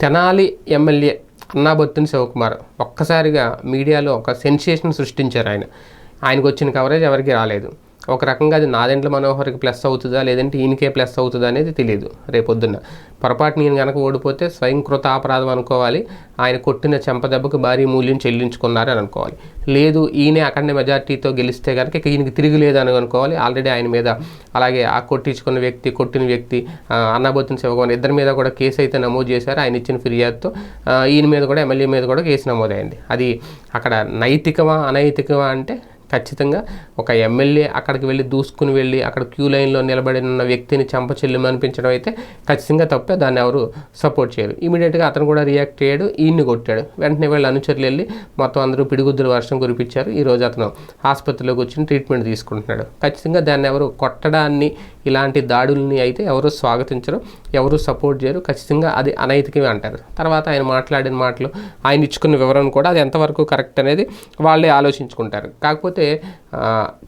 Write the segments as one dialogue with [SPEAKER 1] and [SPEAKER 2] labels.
[SPEAKER 1] Tenali MLA అన్నాబొత్తుని Shivakumar ఒక్కసారిగా మీడియాలో ఒక సెన్సేషన్ సృష్టించారు ఆయన. ఆయనకు వచ్చిన కవరేజ్ ఎవరికి రాలేదు. ఒక రకంగా అది నాదెంట్ల మనోహర్కి ప్లస్ అవుతుందా లేదంటే ఈయనకే ప్లస్ అవుతుందా అనేది తెలియదు రేపొద్దున్న పొరపాటు నేను కనుక ఓడిపోతే స్వయంకృత అపరాధం అనుకోవాలి. ఆయన కొట్టిన చెంపదెబ్బకు భారీ మూల్యం చెల్లించుకున్నారు అని అనుకోవాలి. లేదు ఈయనే అఖండ మెజార్టీతో గెలిస్తే కనుక ఇక ఈయనకి తిరిగి లేదని అనుకోవాలి. ఆల్రెడీ ఆయన మీద అలాగే ఆ కొట్టించుకున్న వ్యక్తి కొట్టిన వ్యక్తి ఆ, అన్నాబోతుని ఇద్దరి మీద కూడా కేసు అయితే నమోదు చేశారు. ఆయన ఇచ్చిన ఫిర్యాదుతో ఈయన మీద కూడా ఎమ్మెల్యే మీద కూడా కేసు నమోదైంది. అది అక్కడ నైతికమా అనైతికమా అంటే ఖచ్చితంగా ఒక ఎమ్మెల్యే అక్కడికి వెళ్ళి దూసుకుని వెళ్ళి అక్కడ క్యూ లైన్లో నిలబడి ఉన్న వ్యక్తిని చంప అనిపించడం అయితే ఖచ్చితంగా తప్పే. దాన్ని ఎవరు సపోర్ట్ చేయరు. ఇమీడియట్గా అతను కూడా రియాక్ట్ అయ్యాడు ఈయన్ని కొట్టాడు. వెంటనే వీళ్ళు అనుచరులు వెళ్ళి మొత్తం అందరూ పిడిగుద్దుల వర్షం కురిపించారు. ఈరోజు అతను ఆసుపత్రిలోకి వచ్చి ట్రీట్మెంట్ తీసుకుంటున్నాడు. ఖచ్చితంగా దాన్ని ఎవరు కొట్టడాన్ని ఇలాంటి దాడుల్ని అయితే ఎవరు స్వాగతించరు ఎవరు సపోర్ట్ చేయరు. ఖచ్చితంగా అది అనైతికమే అంటారు. తర్వాత ఆయన మాట్లాడిన మాటలు ఆయన ఇచ్చుకున్న వివరణ కూడా అది ఎంతవరకు కరెక్ట్ అనేది వాళ్ళే ఆలోచించుకుంటారు. కాకపోతే కాకపోతే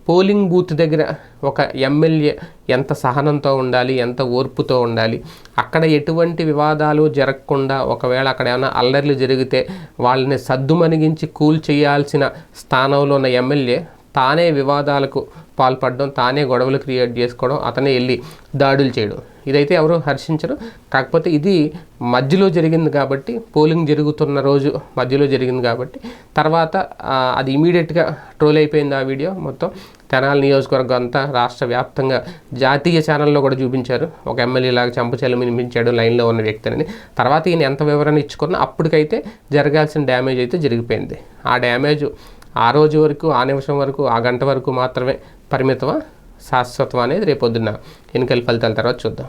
[SPEAKER 1] పోలింగ్ బూత్ దగ్గర ఒక ఎమ్మెల్యే ఎంత సహనంతో ఉండాలి ఎంత ఓర్పుతో ఉండాలి అక్కడ ఎటువంటి వివాదాలు జరగకుండా ఒకవేళ అక్కడ ఏమైనా అల్లర్లు జరిగితే వాళ్ళని సద్దుమణిగించి కూల్ చేయాల్సిన స్థానంలో ఉన్న ఎమ్మెల్యే తానే వివాదాలకు పాల్పడడం తానే గొడవలు క్రియేట్ చేసుకోవడం అతనే వెళ్ళి దాడులు చేయడం. ఇదైతే ఎవరు హర్షించరు. కాకపోతే ఇది మధ్యలో జరిగింది కాబట్టి పోలింగ్ జరుగుతున్న రోజు మధ్యలో జరిగింది కాబట్టి తర్వాత అది ఇమీడియట్గా ట్రోల్ అయిపోయింది ఆ వీడియో. మొత్తం తెనాలి నియోజకవర్గం అంతా రాష్ట్ర వ్యాప్తంగా జాతీయ ఛానల్లో కూడా చూపించారు. ఒక ఎమ్మెల్యే లాగా చంపచెల్లు వినిపించాడు లైన్లో ఉన్న వ్యక్తిని. తర్వాత ఈయన ఎంత వివరణ ఇచ్చుకున్నా అప్పటికైతే జరగాల్సిన డ్యామేజ్ అయితే జరిగిపోయింది. ఆ డ్యామేజ్ ఆ రోజు వరకు ఆ నిమిషం వరకు ఆ గంట వరకు మాత్రమే పరిమితమా? శాశ్వతం అనేది రేపొద్దున్న ఎన్నికల ఫలితాల తర్వాత చూద్దాం.